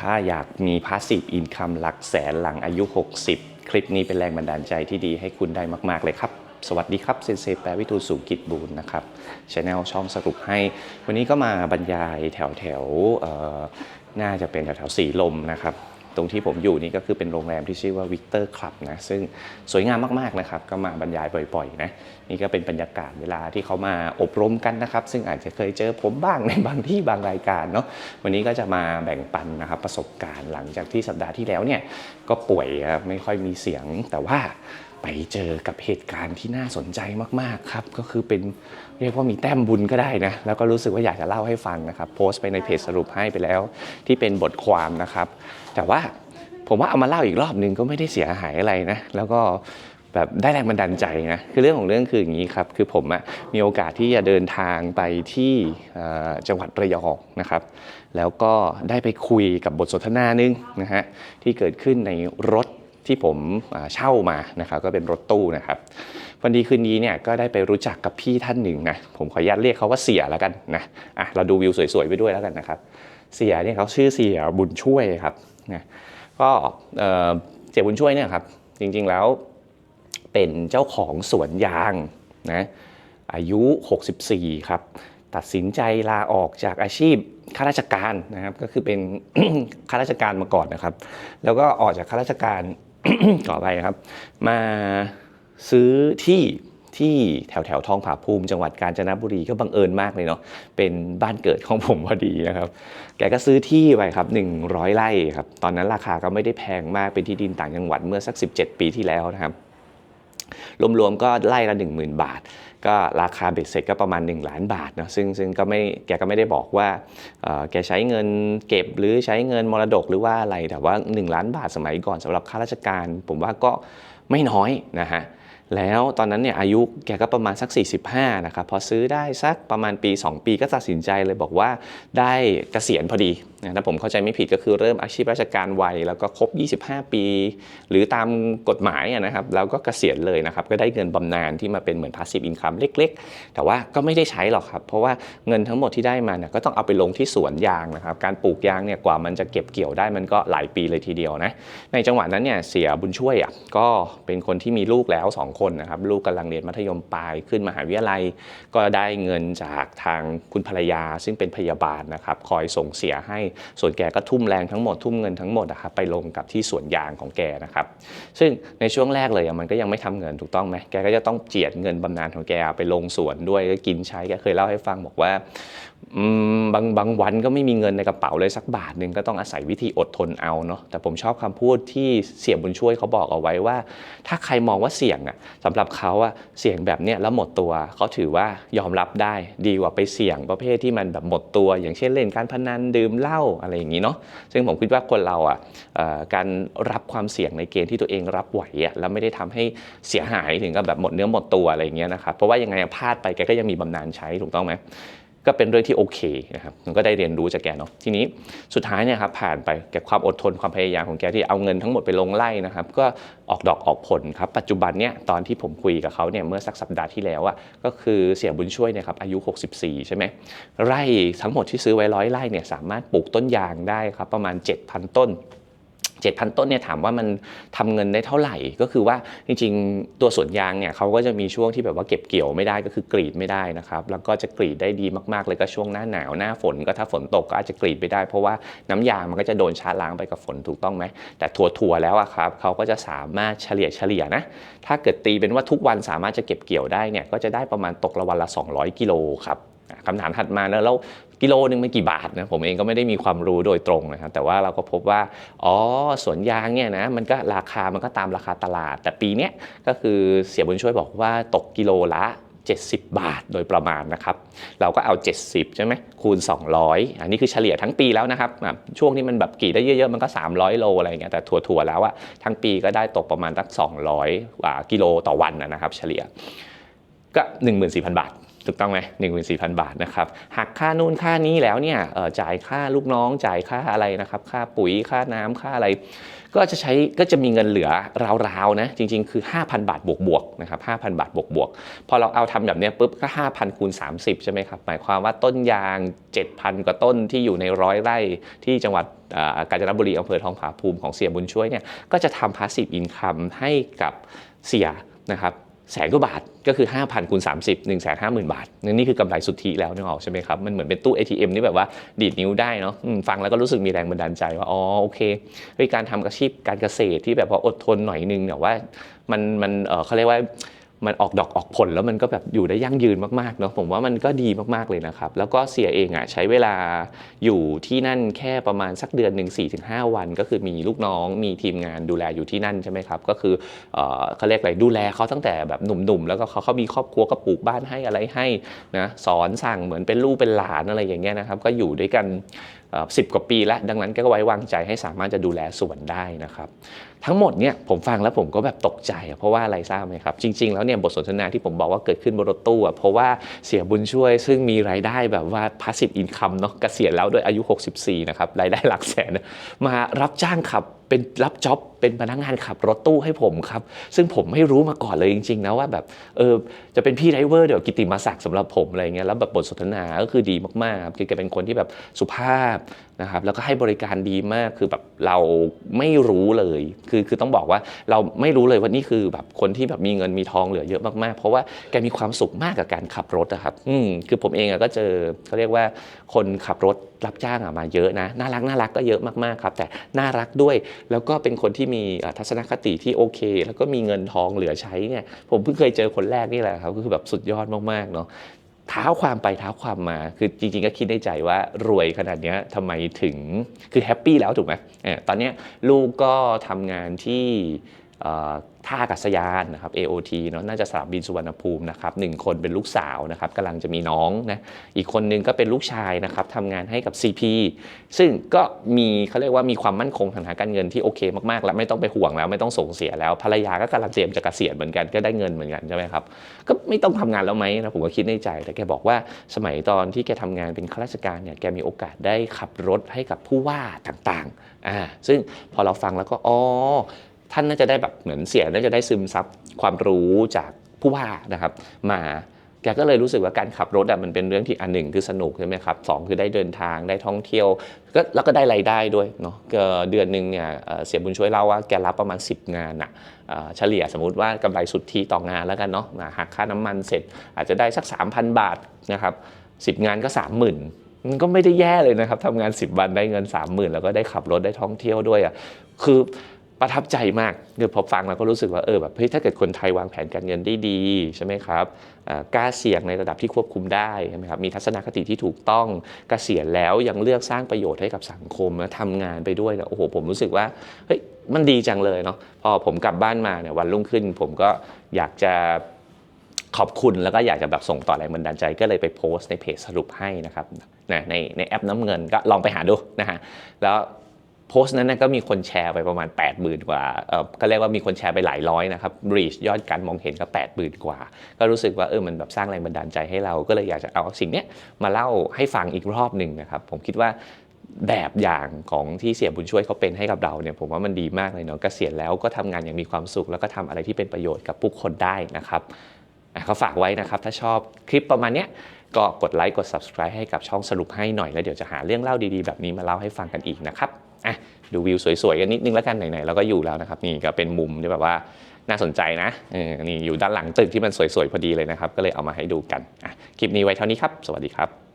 ถ้าอยากมีพาสซีฟอินคัมหลักแสนหลังอายุ 60 คลิปนี้เป็นแรงบันดาลใจที่ดีให้คุณได้มาก ๆ เลยครับ สวัสดีครับเซนเซแปลวิทูลสุกิจบูรณ์นะครับชแนลช่องสรุปให้ วันนี้ก็มาบรรยายแถวแถวน่าจะเป็นแถวแถวสีลมนะครับ ตรงที่ผมอยู่นี่ก็คือเป็นโรงแรมที่ชื่อว่าวิกเตอร์คลับนะซึ่งสวยงามมากๆนะครับ ก็มาบรรยายบ่อยๆนะนี่ก็เป็นบรรยากาศเวลาที่เขามาอบรมกันนะครับ ซึ่งอาจจะเคยเจอผมบ้างในบางที่บางรายการเนาะวันนี้ก็จะมาแบ่งปันนะครับ ประสบการณ์หลังจากที่สัปดาห์ที่แล้วเนี่ยก็ป่วยครับไม่ค่อยมีเสียงแต่ว่า ไปเจอกับเหตุการณ์ที่น่าสนใจมากๆครับ ก็คือเป็นเรียกว่ามีแต้มบุญก็ได้นะ แล้วก็รู้สึกว่าอยากจะเล่าให้ฟังนะครับ โพสต์ไปในเพจสรุปให้ไปแล้ว ที่เป็นบทความนะครับ แต่ว่าผมว่าเอามาเล่าอีกรอบนึงก็ไม่ได้เสียหายอะไรนะ แล้วก็แบบได้แรงบันดาลใจนะ คือเรื่องของเรื่องคืออย่างนี้ครับ คือผมอะมีโอกาสที่จะเดินทางไปที่จังหวัดระยองนะครับ แล้วก็ได้ไปคุยกับบทสนทนานึงนะฮะที่เกิดขึ้นในรถ ที่ผมเช่ามานะครับก็เป็นรถตู้นะครับวันดีคืนนี้เนี่ยก็ได้ไปรู้จักกับพี่ท่านหนึ่งนะผมขออนุญาตเรียกเขาว่าเสียแล้วกันนะอะเราดูวิวสวยๆไปด้วยแล้วกันนะครับ เสียเนี่ยเขาชื่อเสียบุญช่วยครับนะก็เอ่อเสียบุญช่วยเนี่ยครับจริงๆแล้วเป็นเจ้าของสวนยางนะอายุ 64 ครับ ตัดสินใจลาออกจากอาชีพข้าราชการนะครับ ก็คือเป็นข้าราชการมาก่อนนะครับ แล้วก็ออกจากข้าราชการ ก่อไปครับ มาซื้อที่ที่แถวแถวทองผาภูมิจังหวัดกาญจนบุรีก็บังเอิญมากเลยเนาะเป็นบ้านเกิดของผมพอดีนะครับ แกก็ซื้อที่ไปครับ 100 ไร่ครับ ตอนนั้นราคาก็ไม่ได้แพงมากเป็นที่ดินต่างจังหวัดเมื่อสัก 17 ปีที่แล้วนะครับ รวมๆก็ไร่ละ 10,000 บาท ก็ราคาเบ็ดเสร็จก็ประมาณ 1 ล้านบาทเนาะซึ่งซึ่งก็ไม่แกก็ไม่ได้บอกว่าแกใช้เงินเก็บหรือใช้เงินมรดกหรือว่าอะไรแต่ว่า 1 ล้านบาทสมัยก่อนสำหรับข้าราชการ ผมว่าก็ไม่น้อยนะฮะ แล้วตอนนั้นเนี่ยอายุแกก็ประมาณสัก 45 นะครับ พอซื้อได้สักประมาณปี 2 ปีก็ตัดสินใจเลยบอกว่าได้เกษียณพอดีนะถ้าผมเข้าใจไม่ผิดก็คือเริ่มอาชีพราชการวัย แล้วก็ครบ 25 ปี หรือตามกฎหมายนะครับแล้วก็เกษียณเลยนะครับ ก็ได้เงินบำนาญที่มาเป็นเหมือนพาสซีฟอินคัมเล็ก ๆ แต่ว่าก็ไม่ได้ใช้หรอกครับ เพราะว่าเงินทั้งหมดที่ได้มาเนี่ยก็ต้องเอาไปลงที่สวนยางนะครับ การปลูกยางเนี่ยกว่ามันจะเก็บเกี่ยวได้มันก็หลายปีเลยทีเดียวนะในจังหวะนั้นเนี่ยเสียบุญช่วยอะก็เป็นคนที่มีลูกแล้ว2คนนะครับลูกกำลังเรียนมัธยมปลายขึ้นมหาวิทยาลัย ก็ได้เงินจากทางคุณภรรยา ซึ่งเป็นพยาบาลนะครับคอยส่งเสียให้ส่วนแกก็ทุ่มแรงทั้งหมดทุ่มเงินทั้งหมดนะครับไปลงกับที่สวนยางของแกนะครับซึ่งในช่วงแรกเลยมันก็ยังไม่ทำเงินถูกต้องไหมแกก็จะต้องเจียดเงินบำนาญของแกไปลงสวนด้วยก็กินใช้แกเคยเล่าให้ฟังบอกว่าบางบางวันก็ไม่มีเงินในกระเป๋าเลยสักบาทหนึ่งก็ต้องอาศัยวิธีอดทนเอาเนาะแต่ผมชอบคำพูดที่เสี่ยบุญช่วยเขาบอกเอาไว้ว่า ถ้าใครมองว่าเสี่ยงอะสำหรับเขาอะเสี่ยงแบบเนี้ยแล้วหมดตัวเขาถือว่ายอมรับได้ดีกว่าไปเสี่ยงประเภทที่มันแบบหมดตัว อย่างเช่นเล่นการพนันดื่มเหล้าอะไรอย่างนี้เนาะซึ่งผมคิดว่าคนเราอะการรับความเสี่ยงในเกณฑ์ที่ตัวเองรับไหวอะแล้วไม่ได้ทำให้เสียหายถึงกับแบบหมดเนื้อหมดตัวอะไรอย่างเงี้ยนะครับเพราะว่ายังไงพลาดไปแกก็ยังมีบำนาญใช้ถูกต้องไหม ก็เป็นเรื่องที่โอเคนะครับมันก็ได้เรียนรู้จากแกเนาะทีนี้สุดท้ายเนี่ยครับผ่านไปแกความอดทนความพยายามของแกที่เอาเงินทั้งหมดไปลงไล่นะครับ ก็ออกดอกออกผลครับ ปัจจุบันเนี่ยตอนที่ผมคุยกับเขาเนี่ยเมื่อสักสัปดาห์ที่แล้วอะก็คือเสี่ยบุญช่วยเนี่ยครับอายุ 64 ใช่ไหมไร่ทั้งหมดที่ซื้อไว้ร้อยไร่เนี่ยสามารถปลูกต้นยางได้ครับประมาณ 7,000 ต้น 7,000 ต้นเนี่ยถามว่ามันทำเงินได้เท่าไหร่ ก็คือว่าจริงๆ ตัวสวนยางเนี่ยเขาก็จะมีช่วงที่แบบว่าเก็บเกี่ยวไม่ได้ก็คือกรีดไม่ได้นะครับแล้วก็จะกรีดได้ดีมากๆเลยก็ช่วงหน้าหนาวหน้าฝนก็ถ้าฝนตกก็อาจจะกรีดไม่ได้ เพราะว่าน้ำยางมันก็จะโดนชาล้างไปกับฝนถูกต้องไหมแต่ถั่วๆแล้วอะครับเขาก็จะสามารถเฉลี่ยเฉลี่ยนะถ้าเกิดตีเป็นว่าทุกวันสามารถจะเก็บเกี่ยวได้เนี่ยก็จะได้ประมาณตกละวันละ 200 กิโลครับ คำถามถัดมาแล้วแล้วกิโลหนึ่งมันกี่บาทนะผมเองก็ไม่ได้มีความรู้โดยตรงนะครับแต่ว่าเราก็พบว่าอ๋อสวนยางเนี่ยนะมันก็ราคามันก็ตามราคาตลาด แต่ปีนี้ก็คือเสียบุญช่วยบอกว่าตกกิโลละ70 บาทโดยประมาณนะครับ เราก็เอา 70 ใช่ไหมคูณ 200 อันนี้คือเฉลี่ยทั้งปีแล้วนะครับ ช่วงที่มันแบบกรีดได้เยอะๆ มันก็ 300 โลอะไรเงี้ย แต่ถั่วๆ แล้วอะทั้งปีก็ได้ตกประมาณสัก200อ่ากิโลต่อวันนะนะครับ เฉลี่ยก็ 14,000 บาท ถูกต้องไหมหนึ่งหมื่นสี่พันบาทนะครับหักค่านู่นค่านี้แล้วเนี่ยจ่ายค่าลูกน้องจ่ายค่าอะไรนะครับค่าปุ๋ยค่าน้ำค่าอะไร ก็จะใช้ก็จะมีเงินเหลือราวๆนะจริงๆ คือ 5,000 บาทบวกๆนะครับ5,000 บาทบวกๆพอเราเอาทำแบบนี้ปุ๊บก็ 5,000คูณ30 ใช่ไหมครับ หมายความว่าต้นยาง 7,000 กว่าต้นที่อยู่ในร้อยไร่ที่จังหวัดกาญจนบุรีอำเภอทองผาภูมิของเสียบุญช่วยเนี่ยก็จะทำพาสซีฟอินคัมให้กับเสียนะครับ แสนกว่าบาทก็คือ 5,000คูณ30 1 5 0 0 0 0 บาทนี่คือกำไรสุทธิแล้วนึกออกใช่ไหมครับ มันเหมือนเป็นตู้ ATM ที่แบบว่าดีดนิ้วได้เนาะฟังแล้วก็รู้สึกมีแรงบันดาลใจว่า อ๋อ โอเคเฮ้ยการทำอาชีพการเกษตรที่แบบว่าอดทนหน่อยนึงเนี่ยว่ามันมันเออเขาเรียกว่า มันออกดอกออกผลแล้วมันก็แบบอยู่ได้ยั่งยืนมากๆเนาะผมว่ามันก็ดีมากๆเลยนะครับ แล้วก็เสียเองอะใช้เวลาอยู่ที่นั่นแค่ประมาณสักเดือนหนึ่ง4-5วัน ก็คือมีลูกน้องมีทีมงานดูแลอยู่ที่นั่นใช่ไหมครับก็คือเออเขาเรียกอะไรดูแลเขาตั้งแต่แบบหนุ่มๆ แล้วก็เขาเขามีครอบครัวก็ปลูกบ้านให้อะไรให้นะสอนสั่งเหมือนเป็นลูกเป็นหลานอะไรอย่างเงี้ยนะครับ ก็อยู่ด้วยกัน สิบกว่าปีแล้ว ดังนั้นก็ไว้วางใจให้สามารถจะดูแลสวนได้นะครับ ทั้งหมดเนี่ยผมฟังแล้วผมก็แบบตกใจ เพราะว่าอะไรทราบไหมครับ จริง ๆ แล้วเนี่ยบทสนทนาที่ผมบอกว่าเกิดขึ้นบนรถตู้อะเพราะว่าเสียบุญช่วยซึ่งมีรายได้แบบว่าพาสซีฟอินคัมเนาะเกษียณแล้วด้วยอายุ 64 นะครับ รายได้หลักแสนมารับจ้างขับ เป็นรับจ็อบเป็นพนักงานขับรถตู้ให้ผมครับ ซึ่งผมไม่รู้มาก่อนเลยจริง ๆ นะว่าแบบเออจะเป็นพี่ไดรเวอร์เดี๋ยวกิตติมาศักดิ์สำหรับผมอะไรเงี้ยแล้วแบบบทสนทนาก็คือดีมากๆครับคือแกเป็นคนที่แบบสุภาพนะครับแล้วก็ให้บริการดีมากคือแบบเราไม่รู้เลย คือคือต้องบอกว่าเราไม่รู้เลยว่านี่คือแบบคนที่แบบมีเงินมีทองเหลือเยอะมากๆ เพราะว่าแกมีความสุขมากกับการขับรถอะครับอืมคือผมเองอะก็เจอเขาเรียกว่าคนขับรถรับจ้างอะมาเยอะนะน่ารักน่ารักก็เยอะมากๆครับแต่น่ารักด้วยแล้วก็เป็นคนที่มีทัศนคติที่โอเค แล้วก็มีเงินทองเหลือใช้เนี่ยผมเพิ่งเคยเจอคนแรกนี่แหละครับก็คือแบบสุดยอดมากๆเนาะท้าความไปท้าความมา คือจริงๆ ก็คิดในใจว่ารวยขนาดเนี้ยทำไมถึงคือแฮปปี้แล้วถูกไหมเอตอนเนี้ยลูกก็ทำงานที่ ท่าอากาศยานนะครับ AOT เนาะน่าจะสนามบินสุวรรณภูมินะครับหนึ่งคนเป็นลูกสาวนะครับกำลังจะมีน้องนะอีกคนนึงก็เป็นลูกชายนะครับทำงานให้กับ CP ซึ่งก็มีเขาเรียกว่ามีความมั่นคงทางการเงินที่โอเคมากๆ แล้วไม่ต้องไปห่วงแล้วไม่ต้องส่งเสียแล้วภรรยาก็กำลังเตรียมจะเกษียณเหมือนกันก็ได้เงินเหมือนกันใช่ไหมครับก็ไม่ต้องทำงานแล้วไหมนะผมก็คิดในใจ แต่แกบอกว่าสมัยตอนที่แกทำงานเป็นข้าราชการเนี่ยแกมีโอกาสได้ขับรถให้กับผู้ว่าต่างๆอ่าซึ่งพอเราฟังแล้วก็อ๋อ ท่านน่าจะได้แบบเหมือนเสียน่าจะได้ซึมซับความรู้จากผู้ว่านะครับ มาแกก็เลยรู้สึกว่าการขับรถอะมันเป็นเรื่องที่อันหนึ่งคือสนุกใช่ไหมครับสองคือได้เดินทางได้ท่องเที่ยวก็แล้วก็ได้รายได้ด้วยเนาะเดือนหนึ่งเนี่ยเสียบุญช่วยเล่าว่าแกรับประมาณ 10 งานอะเอ่อเฉลี่ยสมมุติว่ากำไรสุทธิต่องานแล้วกันเนาะหักค่าน้ำมันเสร็จ อาจจะได้สัก 3,000 บาทนะครับ10งานก็ 30,000มันก็ไม่ได้แย่เลยนะครับทำงาน 10 วันได้เงิน 30,000 แล้วก็ได้ขับรถได้ท่องเที่ยวด้วยอะคือ ประทับใจมากคือพอฟังแล้วก็รู้สึกว่าเออแบบเฮ้ยถ้าเกิดคนไทยวางแผนการเงินได้ดีใช่ไหมครับกล้าเสี่ยงในระดับที่ควบคุมได้ใช่ไหมครับมีทัศนคติที่ถูกต้องเกษียณแล้วยังเลือกสร้างประโยชน์ให้กับสังคมและทำงานไปด้วยนี่ยโอ้โหผมรู้สึกว่าเฮ้ยมันดีจังเลยเนาะพอผมกลับบ้านมาเนี่ยวันรุ่งขึ้น ผมก็อยากจะขอบคุณแล้วก็อยากจะแบบส่งต่อแรงบันดาลใจก็เลยไปโพสต์ในเพจสรุปให้นะครับนะในในแอปน้ำเงินก็ลองไปหาดูนะฮะแล้ว โพสต์นั้นก็มีคนแชร์ไปประมาณ 8 0,000 กว่าเออก็เรียกว่ามีคนแชร์ไปหลายร้อยนะครับรีชยอดการมองเห็นก็8 0,000 กว่า ก็รู้สึกว่าเออมันแบบสร้างแรงบันดาลใจให้เราก็เลยอยากจะเอาสิ่งนี้มาเล่าให้ฟังอีกรอบหนึ่งนะครับ ผมคิดว่าแบบอย่างของที่เสียบุญช่วยเขาเป็นให้กับเราเนี่ยผมว่ามันดีมากเลยเนาะเกษียณแล้วก็ทำงานอย่างมีความสุข แล้วก็ทำอะไรที่เป็นประโยชน์กับผู้คนได้นะครับอะก็ฝากไว้นะครับ ถ้าชอบคลิปประมาณนี้ก็กดไลค์กด subscribe ให้กับช่องสรุปให้หน่อย แล้วเดี๋ยวจะหาเรื่องเล่าดีๆ แบบนี้มาเล่าให้ฟังกันอีกนะครับ อะดูวิวสวยๆกันนิดนึงแล้วกันไหนๆเราก็อยู่แล้วนะครับนี่ก็เป็นมุมที่แบบว่าน่าสนใจนะเออนี่อยู่ด้านหลังตึกที่มันสวยๆพอดีเลยนะครับ ก็เลยเอามาให้ดูกันอะคลิปนี้ไว้เท่านี้ครับ สวัสดีครับ